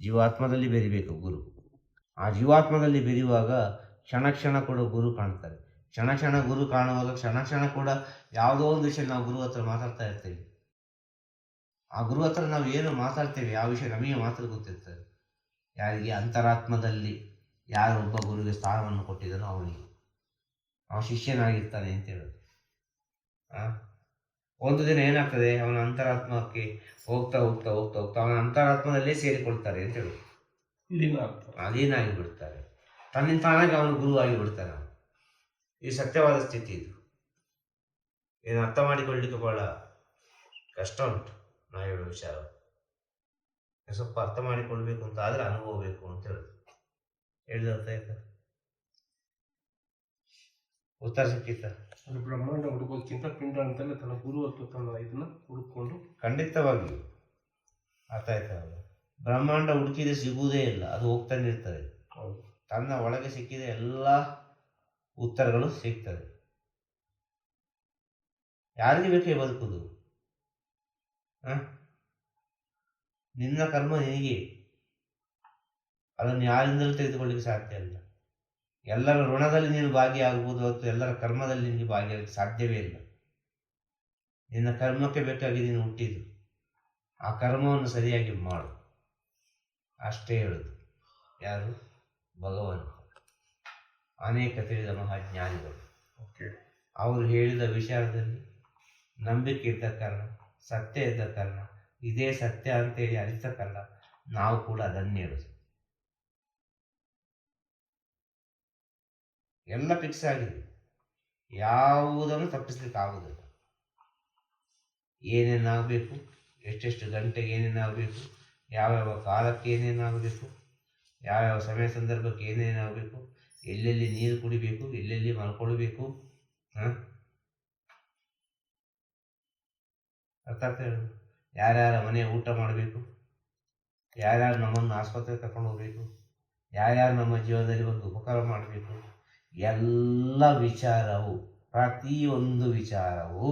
ಜೀವಾತ್ಮದಲ್ಲಿ ಬೆರಿಬೇಕು ಗುರು. ಆ ಜೀವಾತ್ಮದಲ್ಲಿ ಬೆರೆಯುವಾಗ ಕ್ಷಣ ಕ್ಷಣ ಕೂಡ ಗುರು ಕಾಣ್ತಾರೆ. ಕ್ಷಣ ಕ್ಷಣ ಗುರು ಕಾಣುವಾಗ ಕ್ಷಣ ಕ್ಷಣ ಕೂಡ ಯಾವುದೋ ಒಂದು ವಿಷಯ ನಾವು ಗುರು ಹತ್ರ ಮಾತಾಡ್ತಾ ಇರ್ತೇವೆ. ಆ ಗುರು ಹತ್ರ ನಾವು ಏನು ಮಾತಾಡ್ತೇವೆ ಆ ವಿಷಯ ನಮಗೆ ಮಾತ್ರ ಗೊತ್ತಿರ್ತದೆ. ಯಾರಿಗೆ ಅಂತರಾತ್ಮದಲ್ಲಿ ಯಾರು ಒಬ್ಬ ಗುರುವಿಗೆ ಸ್ಥಾನವನ್ನು ಕೊಟ್ಟಿದ್ದಾನೋ ಅವನಿಗೆ. ಅವನ ಶಿಷ್ಯನಾಗಿರ್ತಾನೆ ಅಂತ ಹೇಳೋದು. ಆ? ಒಂದು ದಿನ ಏನಾಗ್ತದೆ ಅವನ ಅಂತರಾತ್ಮಕ್ಕೆ ಹೋಗ್ತಾ ಹೋಗ್ತಾ ಹೋಗ್ತಾ ಹೋಗ್ತಾ ಅವನ ಅಂತರಾತ್ಮದಲ್ಲೇ ಸೇರಿಕೊಳ್ತಾರೆ ಅಂತ ಹೇಳುದು. ಲೀನ ಆಗ್ತಾರೆ ಅದೇನಾಗಿ ಬಿಡ್ತಾರೆ ತನ್ನಿಂದ ತಾನಾಗಿ ಅವನು ಗುರುವಾಗಿ ಬಿಡ್ತಾನೆ. ಈ ಸತ್ಯವಾದ ಸ್ಥಿತಿ ಇದು. ಏನು ಅರ್ಥ ಮಾಡಿಕೊಳ್ಳಲಿಕ್ಕೆ ಬಹಳ ಕಷ್ಟ ಉಂಟು ನಾ ಹೇಳೋ ವಿಚಾರ. ಸ್ವಲ್ಪ ಅರ್ಥ ಮಾಡಿಕೊಳ್ಬೇಕು ಅಂತ ಆದರೆ ಅನುಭವ ಬೇಕು ಅಂತ ಹೇಳುದು. ಹೇಳಿದ ಅರ್ಥ ಆಯ್ತಾ? ಉತ್ತರ ಸಿಕ್ಕಿತ್ತ ಅದು ಬ್ರಹ್ಮಾಂಡ ಹುಡುಕೋದಕ್ಕಿಂತ ಪಿಂಡ ಅಂತಲೇ ತನ್ನ ಗುರು ಅಥವಾ ತನ್ನ ಇದನ್ನ ಹುಡುಕೊಂಡು ಖಂಡಿತವಾಗಿ. ಅರ್ಥ ಆಯ್ತಾ? ಬ್ರಹ್ಮಾಂಡ ಹುಡುಕಿದ್ರೆ ಸಿಗುವುದೇ ಇಲ್ಲ ಅದು ಹೋಗ್ತಾನೆ ಇರ್ತದೆ. ಹೌದು. ತನ್ನ ಒಳಗೆ ಸಿಕ್ಕಿದ ಎಲ್ಲ ಉತ್ತರಗಳು ಸಿಗ್ತದೆ. ಯಾರಿಗೆ ಬೇಕೇ ಬದುಕುದು? ನಿನ್ನ ಕರ್ಮ ನಿನಗೆ. ಅದನ್ನು ಯಾರಿಂದಲೂ ತೆಗೆದುಕೊಳ್ಳಿಕ್ಕೆ ಸಾಧ್ಯ ಇಲ್ಲ. ಎಲ್ಲರ ಋಣದಲ್ಲಿ ನೀನು ಭಾಗಿಯಾಗಬಹುದು ಹೊರತು ಎಲ್ಲರ ಕರ್ಮದಲ್ಲಿ ನಿನಗೆ ಭಾಗಿಯಾಗಲಿಕ್ಕೆ ಸಾಧ್ಯವೇ ಇಲ್ಲ. ನಿನ್ನ ಕರ್ಮಕ್ಕೆ ಬೇಕಾಗಿ ನೀನು ಹುಟ್ಟಿದ್ದು ಆ ಕರ್ಮವನ್ನು ಸರಿಯಾಗಿ ಮಾಡು. ಅಷ್ಟೇ ಹೇಳುದು. ಯಾರು? ಭಗವಂತ ಅನೇಕ ತಿಳಿದ ಮಹಾಜ್ಞಾನಿಗಳು. ಅವರು ಹೇಳಿದ ವಿಚಾರದಲ್ಲಿ ನಂಬಿಕೆ ಇದ್ದ ಕಾರಣ ಸತ್ಯ ಇದ್ದ ಕಾರಣ ಇದೇ ಸತ್ಯ ಅಂತೇಳಿ ಅರಿತ ಕಾರಣ ನಾವು ಕೂಡ ಅದನ್ನೇ ಹೇಳೋದು ಎಲ್ಲ ಫಿಕ್ಸ್ ಆಗಿದೆ. ಯಾವುದನ್ನು ತಪ್ಪಿಸ್ಲಿಕ್ಕೆ ಆಗುದಿಲ್ಲ. ಏನೇನಾಗಬೇಕು ಎಷ್ಟೆಷ್ಟು ಗಂಟೆಗೆ ಏನೇನಾಗಬೇಕು ಯಾವ್ಯಾವ ಕಾಲಕ್ಕೆ ಏನೇನಾಗಬೇಕು ಯಾವ್ಯಾವ ಸಮಯ ಸಂದರ್ಭಕ್ಕೆ ಏನೇನಾಗಬೇಕು ಎಲ್ಲೆಲ್ಲಿ ನೀರು ಕುಡಿಬೇಕು, ಎಲ್ಲೆಲ್ಲಿ ಮಲ್ಕೊಳ್ಬೇಕು, ಹಾಂ? ಅರ್ಥ ಆಗ್ತಾ ಯಾರ್ಯಾರ ಮನೆ ಊಟ ಮಾಡಬೇಕು, ಯಾರ್ಯಾರು ನಮ್ಮನ್ನು ಆಸ್ಪತ್ರೆಗೆ ಕರ್ಕೊಂಡು ಹೋಗಬೇಕು, ಯಾರ್ಯಾರು ನಮ್ಮ ಜೀವನದಲ್ಲಿ ಒಂದು ಉಪಕಾರ ಮಾಡಬೇಕು, ಎಲ್ಲ ವಿಚಾರವು, ಪ್ರತಿಯೊಂದು ವಿಚಾರವು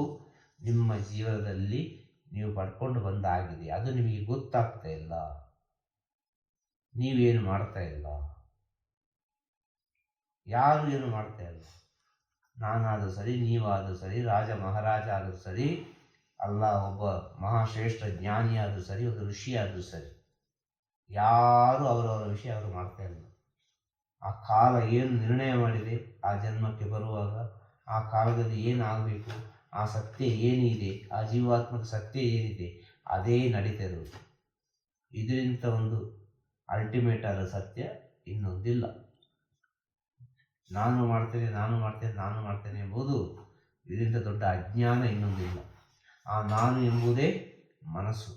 ನಿಮ್ಮ ಜೀವನದಲ್ಲಿ ನೀವು ಪಡ್ಕೊಂಡು ಬಂದಾಗಿದೆ. ಅದು ನಿಮಗೆ ಗೊತ್ತಾಗ್ತಾ ಇಲ್ಲ. ನೀವೇನು ಮಾಡ್ತಾ ಇಲ್ಲ? ಯಾರು ಏನು ಮಾಡ್ತಾ ಇಲ್ಲ? ನಾನಾದರೂ ಸರಿ, ನೀವಾದರೂ ಸರಿ, ರಾಜ ಮಹಾರಾಜ ಆದರೂ ಸರಿ, ಅಲ್ಲ, ಒಬ್ಬ ಮಹಾಶ್ರೇಷ್ಠ ಜ್ಞಾನಿಯಾದರೂ ಸರಿ ಒಂದು ಋಷಿಯಾದರೂ ಸರಿ, ಯಾರು ಅವರವರ ವಿಷಯ ಅವರು ಮಾಡ್ತಾ ಇಲ್ಲ. ಆ ಕಾಲ ಏನು ನಿರ್ಣಯ ಮಾಡಿದೆ? ಆ ಜನ್ಮಕ್ಕೆ ಬರುವಾಗ ಆ ಕಾಲದಲ್ಲಿ ಏನಾಗಬೇಕು? ಆ ಸತ್ಯ ಏನಿದೆ? ಆ ಜೀವಾತ್ಮಕ ಸತ್ಯ ಏನಿದೆ? ಅದೇ ನಡೀತಾ ಇರುವುದು. ಇದರಿಂದ ಒಂದು ಅಲ್ಟಿಮೇಟ್ ಆದ ಸತ್ಯ ಇನ್ನೊಂದಿಲ್ಲ. ನಾನು ಮಾಡ್ತೇನೆ ನಾನು ಮಾಡ್ತೇನೆ ನಾನು ಮಾಡ್ತೇನೆ ಎಂಬುದು ಇದರಿಂದ ದೊಡ್ಡ ಅಜ್ಞಾನ ಇನ್ನೊಂದಿಲ್ಲ. ಆ ನಾನು ಎಂಬುದೇ ಮನಸ್ಸು.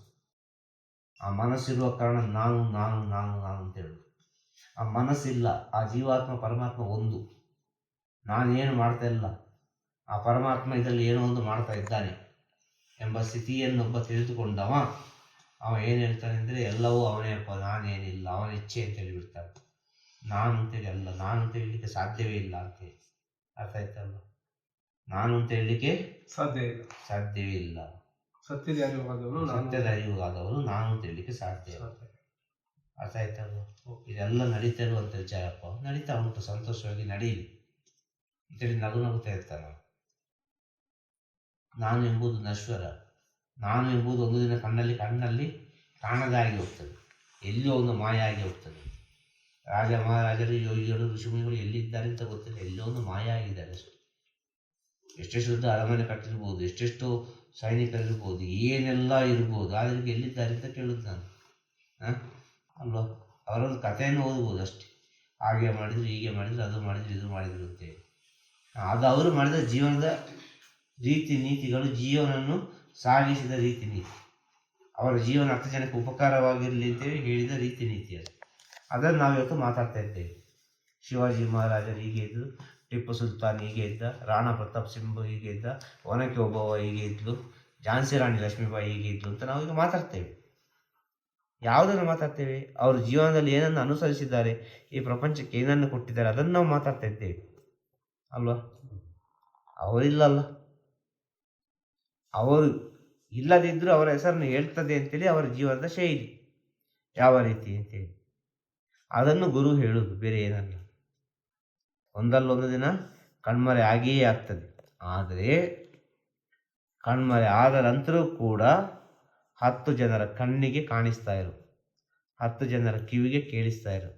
ಆ ಮನಸ್ಸಿರುವ ಕಾರಣ ನಾನು ನಾನು ನಾನು ನಾನು ಅಂತ ಹೇಳುದು. ಆ ಮನಸ್ಸಿಲ್ಲ, ಆ ಜೀವಾತ್ಮ, ಪರಮಾತ್ಮ ಒಂದು. ನಾನೇನು ಮಾಡ್ತಾ ಇಲ್ಲ, ಆ ಪರಮಾತ್ಮ ಇದರಲ್ಲಿ ಏನೋ ಒಂದು ಮಾಡ್ತಾ ಇದ್ದಾನೆ ಎಂಬ ಸ್ಥಿತಿಯನ್ನೊಬ್ಬ ತಿಳಿದುಕೊಂಡವ ಅವ ಏನು ಹೇಳ್ತಾನೆ ಅಂದರೆ ಎಲ್ಲವೂ ಅವನೇ ಅಪ್ಪ ನಾನೇನಿಲ್ಲ ಅವನ ಇಚ್ಛೆ ಅಂತ ಹೇಳಿಬಿಡ್ತಾನೆ. ನಾನು ಅಂತೇಳಿ ಅಲ್ಲ ನಾನು ಅಂತ ಹೇಳಲಿಕ್ಕೆ ಸಾಧ್ಯವೇ ಇಲ್ಲ ಅಂತ ಅರ್ಥ ಆಯ್ತಲ್ಲ ನಾನು ಅಂತ ಹೇಳಲಿಕ್ಕೆ ಸಾಧ್ಯ ಇಲ್ಲ. ಸಾಧ್ಯವೇ ಇಲ್ಲ. ಸತ್ಯದ ಅರಿವಾದವರು ನಾನು. ಸತ್ಯದ ಅರಿವಾದವರು ನಾನು ಅಂತ ಹೇಳಲಿಕ್ಕೆ. ಸಾಧ್ಯ. ಅರ್ಥ ಆಯ್ತಲ್ಲ ಇದೆಲ್ಲ ನಡೀತಾ ಇರುವಂಥ ವಿಚಾರಪ್ಪ ನಡೀತಾ ಉಂಟು ಸಂತೋಷವಾಗಿ ನಡೀಲಿ. ಇದರಲ್ಲಿ ನಗು ನಗುತ್ತಾ ಇರ್ತಾನ ನಾನು ಎಂಬುದು ನಶ್ವರ. ನಾನು ಎಂಬುದು ಒಂದು ದಿನ ಕಣ್ಣಲ್ಲಿ ಕಣ್ಣಲ್ಲಿ ಕಾಣದಾಗಿ ಹೋಗ್ತದೆ. ಎಲ್ಲಿಯೋ ಒಂದು ಮಾಯ ಆಗಿ ಹೋಗ್ತದೆ. ರಾಜ ಮಹಾರಾಜರು, ಯೋಗಿಗಳು, ಋಷಿಮುನಿಗಳು ಎಲ್ಲಿದ್ದಾರೆ ಅಂತ ಗೊತ್ತಿಲ್ಲ. ಎಲ್ಲೋ ಒಂದು ಮಾಯ ಆಗಿದ್ದಾರೆ ಎಷ್ಟೆಷ್ಟು ದೊಡ್ಡ ಅರಮನೆ ಕಟ್ಟಿರ್ಬೋದು, ಎಷ್ಟೆಷ್ಟು ಸೈನಿಕರಿರ್ಬೋದು, ಏನೆಲ್ಲ ಇರ್ಬೋದು, ಆದರೆ ಎಲ್ಲಿದ್ದಾರೆ ಅಂತ ಕೇಳುದು ನಾನು. ಹಾಂ? ಅಲ್ವಾ? ಅವರೊಂದು ಕಥೆಯನ್ನು ಓದ್ಬೋದು ಅಷ್ಟೇ. ಹಾಗೆ ಮಾಡಿದ್ರು, ಹೀಗೆ ಮಾಡಿದ್ರು, ಅದು ಮಾಡಿದ್ರು, ಇದು ಮಾಡಿದ್ರು ಅಂತೇಳಿ ಅದು ಅವರು ಮಾಡಿದ ಜೀವನದ ರೀತಿ, ನೀತಿಗಳು ಜೀವನವನ್ನು ಸಾಗಿಸಿದ ರೀತಿ ನೀತಿ ಅವರ ಜೀವನ ಹತ್ತು ಜನಕ್ಕೆ ಉಪಕಾರವಾಗಿರಲಿ ಅಂತೇಳಿ ಹೇಳಿದ ರೀತಿ ನೀತಿ ಅದು. ಅದನ್ನು ನಾವು ಇವತ್ತು ಮಾತಾಡ್ತಾ ಇದ್ದೇವೆ. ಶಿವಾಜಿ ಮಹಾರಾಜರು ಹೀಗೆ ಇದ್ದರು. ಟಿಪ್ಪು ಸುಲ್ತಾನ್ ಹೀಗೆ ಇದ್ದ. ರಾಣಾ ಪ್ರತಾಪ್ ಸಿಂಹ ಹೀಗೆ ಇದ್ದ. ಒನಕೆ ಒಬ್ಬವ ಹೀಗೆ ಇದ್ಲು. ಝಾನ್ಸಿ ರಾಣಿ ಲಕ್ಷ್ಮೀಬಾಯಿ ಹೀಗೆ ಇದ್ಲು ಅಂತ ನಾವು ಈಗ ಮಾತಾಡ್ತೇವೆ. ಯಾವುದನ್ನು ಮಾತಾಡ್ತೇವೆ? ಅವರು ಜೀವನದಲ್ಲಿ ಏನನ್ನು ಅನುಸರಿಸಿದ್ದಾರೆ? ಈ ಪ್ರಪಂಚಕ್ಕೆ ಏನನ್ನು ಕೊಟ್ಟಿದ್ದಾರೆ? ಅದನ್ನು ನಾವು ಮಾತಾಡ್ತಾ ಇದ್ದೇವೆ. ಅಲ್ವಾ? ಅವರಿಲ್ಲಲ್ಲ. ಅವರು ಇಲ್ಲದಿದ್ದರೂ ಅವರ ಹೆಸರನ್ನು ಹೇಳ್ತದೆ ಅಂತೇಳಿ ಅವರ ಜೀವನದ ಶೈಲಿ. ಯಾವ ರೀತಿ ಅಂತೇಳಿ. ಅದನ್ನು ಗುರು ಹೇಳುವುದು ಬೇರೆ ಏನಲ್ಲ. ಒಂದಲ್ಲೊಂದು ದಿನ ಕಣ್ಮರೆ ಆಗಿಯೇ ಆಗ್ತದೆ. ಆದರೆ ಕಣ್ಮರೆ ಆದ ನಂತರವೂ ಕೂಡ ಹತ್ತು ಜನರ ಕಣ್ಣಿಗೆ ಕಾಣಿಸ್ತಾ ಇರು. ಹತ್ತು ಜನರ ಕಿವಿಗೆ ಕೇಳಿಸ್ತಾ ಇರು.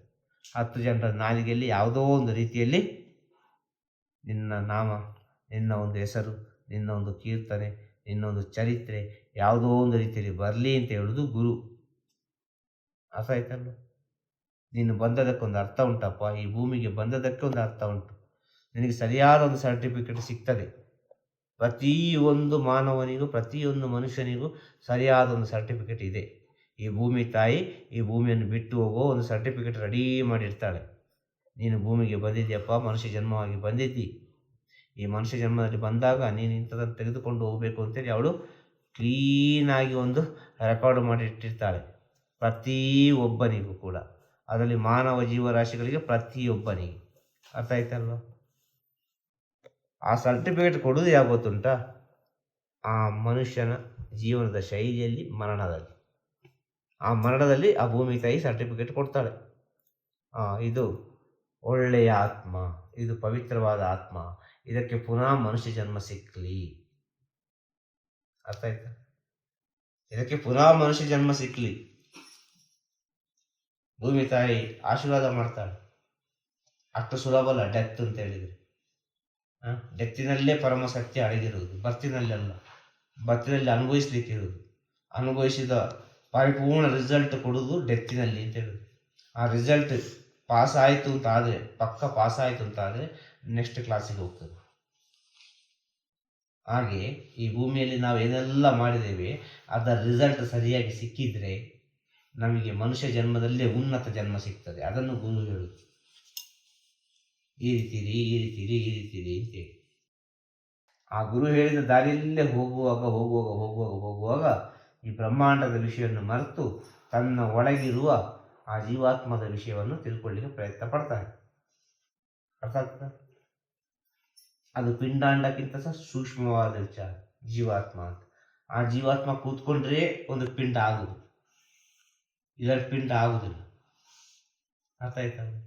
ಹತ್ತು ಜನರ ನಾಲಿಗೆಯಲ್ಲಿ ಯಾವುದೋ ಒಂದು ರೀತಿಯಲ್ಲಿ ನಿನ್ನ ನಾಮ, ನಿನ್ನ ಒಂದು ಹೆಸರು, ನಿನ್ನ ಒಂದು ಕೀರ್ತನೆ ನಿನ್ನ ಒಂದು ಚರಿತ್ರೆ, ಯಾವುದೋ ಒಂದು ರೀತಿಯಲ್ಲಿ ಬರಲಿ ಅಂತ ಹೇಳೋದು ಗುರು. ಅರ್ಥ ಆಯ್ತಲ್ಲ ನೀನು ಬಂದದಕ್ಕೊಂದು ಅರ್ಥ ಉಂಟಪ್ಪ, ಈ ಭೂಮಿಗೆ ಬಂದದಕ್ಕೆ ಒಂದು ಅರ್ಥ ಉಂಟು. ನಿನಗೆ ಸರಿಯಾದ ಒಂದು ಸರ್ಟಿಫಿಕೇಟ್ ಸಿಗ್ತದೆ. ಪ್ರತಿಯೊಂದು ಮಾನವನಿಗೂ ಪ್ರತಿಯೊಂದು ಮನುಷ್ಯನಿಗೂ ಸರಿಯಾದ ಒಂದು ಸರ್ಟಿಫಿಕೇಟ್ ಇದೆ. ಈ ಭೂಮಿ ತಾಯಿ, ಈ ಭೂಮಿಯನ್ನು ಬಿಟ್ಟು ಹೋಗೋ ಒಂದು ಸರ್ಟಿಫಿಕೇಟ್ ರೆಡಿ ಮಾಡಿರ್ತಾಳೆ. ನೀನು ಭೂಮಿಗೆ ಬಂದಿದ್ಯಪ್ಪ, ಮನುಷ್ಯ ಜನ್ಮವಾಗಿ ಬಂದಿದ್ದಿ. ಈ ಮನುಷ್ಯ ಜನ್ಮದಲ್ಲಿ ಬಂದಾಗ ನೀನು ಇಂಥದನ್ನು ತೆಗೆದುಕೊಂಡು ಹೋಗಬೇಕು ಅಂತೇಳಿ ಅವಳು ಕ್ಲೀನಾಗಿ ಒಂದು ರೆಕಾರ್ಡ್ ಮಾಡಿ ಇಟ್ಟಿರ್ತಾಳೆ ಪ್ರತಿ ಒಬ್ಬನಿಗೂ ಕೂಡ. ಅದರಲ್ಲಿ ಮಾನವ ಜೀವರಾಶಿಗಳಿಗೆ ಪ್ರತಿಯೊಬ್ಬನಿಗೆ ಅರ್ಥ ಆಯ್ತಲ್ವ? ಆ ಸರ್ಟಿಫಿಕೇಟ್ ಕೊಡೋದು ಯಾವ ಗೊತ್ತುಂಟಾ ಆ ಮನುಷ್ಯನ ಜೀವನದ ಶೈಲಿಯಲ್ಲಿ, ಮರಣದಲ್ಲಿ. ಆ ಮರಣದಲ್ಲಿ ಆ ಭೂಮಿ ತಾಯಿ ಸರ್ಟಿಫಿಕೇಟ್ ಕೊಡ್ತಾಳೆ. ಇದು ಒಳ್ಳೆಯ ಆತ್ಮ. ಇದು ಪವಿತ್ರವಾದ ಆತ್ಮ. ಇದಕ್ಕೆ ಪುನಃ ಮನುಷ್ಯ ಜನ್ಮ ಸಿಕ್ಕಲಿ ಅರ್ಥ ಆಯ್ತಾ? ಇದಕ್ಕೆ ಪುನಃ ಮನುಷ್ಯ ಜನ್ಮ ಸಿಕ್ಕಲಿ ಭೂಮಿ ತಾಯಿ ಆಶೀರ್ವಾದ ಮಾಡ್ತಾಳೆ. ಅಷ್ಟು ಸುಲಭ ಅಲ್ಲ, ಡೆತ್ ಅಂತ ಹೇಳಿದ್ರೆ. ಡೆತ್ತಿನಲ್ಲೇ ಪರಮ ಸತ್ಯ ಅಡಗಿರುವುದು ಬರ್ತಿನಲ್ಲೆಲ್ಲ ಬರ್ತಿನಲ್ಲಿ ಅನುಭವಿಸ್ಲಿಕ್ಕೆ ಇರುವುದು. ಅನುಭವಿಸಿದ ಪರಿಪೂರ್ಣ ರಿಸಲ್ಟ್ ಕೊಡುವುದು ಡೆತ್ತಿನಲ್ಲಿ ಅಂತ ಹೇಳುದು ಆ ರಿಸಲ್ಟ್ ಪಾಸ್ ಆಯಿತು ಅಂತ ಆದರೆ, ಪಕ್ಕ ಪಾಸ್ ಆಯಿತು ಅಂತ ಆದರೆ ನೆಕ್ಸ್ಟ್ ಕ್ಲಾಸಿಗೆ ಹೋಗ್ತದೆ. ಹಾಗೆ ಈ ಭೂಮಿಯಲ್ಲಿ ನಾವು ಏನೆಲ್ಲ ಮಾಡಿದ್ದೇವೆ, ಅದರ ರಿಸಲ್ಟ್ ಸರಿಯಾಗಿ ಸಿಕ್ಕಿದ್ರೆ ನಮಗೆ ಮನುಷ್ಯ ಜನ್ಮದಲ್ಲೇ ಉನ್ನತ ಜನ್ಮ ಸಿಗ್ತದೆ. ಅದನ್ನು ಗುರು ಹೇಳುತ್ತೆ ಈ ರೀತಿ ಇರಿ, ಈ ರೀತಿ ಇರಿ, ಈ ರೀತಿ ಅಂತ ಅಂತೇಳಿ ಆ ಗುರು ಹೇಳಿದ ದಾರಿಯಲ್ಲೇ ಹೋಗುವಾಗ ಹೋಗುವಾಗ ಹೋಗುವಾಗ ಹೋಗುವಾಗ ಈ ಬ್ರಹ್ಮಾಂಡದ ವಿಷಯವನ್ನು ಮರೆತು ತನ್ನ ಒಳಗಿರುವ ಆ ಜೀವಾತ್ಮದ ವಿಷಯವನ್ನು ತಿಳ್ಕೊಳ್ಳಿಕ್ಕೆ ಪ್ರಯತ್ನ ಪಡ್ತಾನೆ. ಅರ್ಥ ಆಗ್ತದ? ಅದು ಪಿಂಡಾಂಡಕ್ಕಿಂತ ಸಹ ಸೂಕ್ಷ್ಮವಾದ ವಿಚಾರ, ಜೀವಾತ್ಮ ಅಂತ. ಆ ಜೀವಾತ್ಮ ಕೂತ್ಕೊಂಡ್ರೆ ಒಂದು ಪಿಂಡ ಆಗುದು. ಇದರ ಪಿಂಡ ಆಗುದಿಲ್ಲ. ಅರ್ಥ ಆಯ್ತಲ್ಲ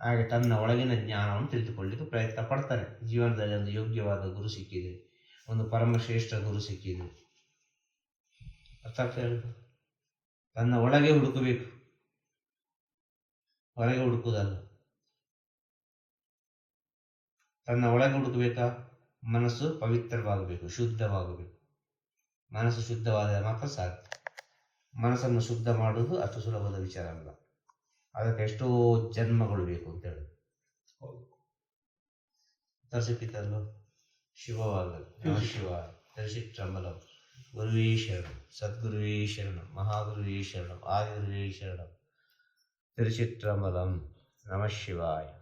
ಹಾಗೆ ತನ್ನ ಒಳಗಿನ ಜ್ಞಾನವನ್ನು ತಿಳಿದುಕೊಳ್ಳಿಕ್ಕೆ ಪ್ರಯತ್ನ ಪಡ್ತಾನೆ ಜೀವನದಲ್ಲಿ ಒಂದು ಯೋಗ್ಯವಾದ ಗುರು ಸಿಕ್ಕಿದೆ. ಒಂದು ಪರಮಶ್ರೇಷ್ಠ ಗುರು ಸಿಕ್ಕಿದೆ. ಅರ್ಥ ಆಗ್ತಾ ತನ್ನ ಒಳಗೆ ಹುಡುಕಬೇಕು. ಹೊರಗೆ ಹುಡುಕುವುದಲ್ಲ ತನ್ನ ಒಳಗೆ ಹುಡುಕಬೇಕಾ? ಮನಸ್ಸು ಪವಿತ್ರವಾಗಬೇಕು, ಶುದ್ಧವಾಗಬೇಕು. ಮನಸ್ಸು ಶುದ್ಧವಾದರೆ ಮಾತ್ರ ಸಾಧ್ಯ ಮನಸ್ಸನ್ನು ಶುದ್ಧ ಮಾಡುವುದು ಅಷ್ಟು ಸುಲಭದ ವಿಚಾರ ಅಲ್ಲ. ಅದಕ್ಕೆ ಎಷ್ಟೋ ಜನ್ಮಗಳು ಬೇಕು ಅಂತ ಹೇಳಿ. ಸಿಕ್ಕಿತಲ್ಲೋ ಶಿವವಾಗಲು. ಶಿವ. ತರಿಸಿಟ್ರಂಬಲಂ ಗುರುವೇ ಶರಣಂ. ಸದ್ಗುರುವೇ ಶರಣ. ಮಹಾಗುರುವೇ ಶರಣಂ. ಆದಿಗುರುವೇ ಶರಣಂ. ತಿರುಚಿತ್ರಮಲಂ ನಮಃ ಶಿವಾಯ.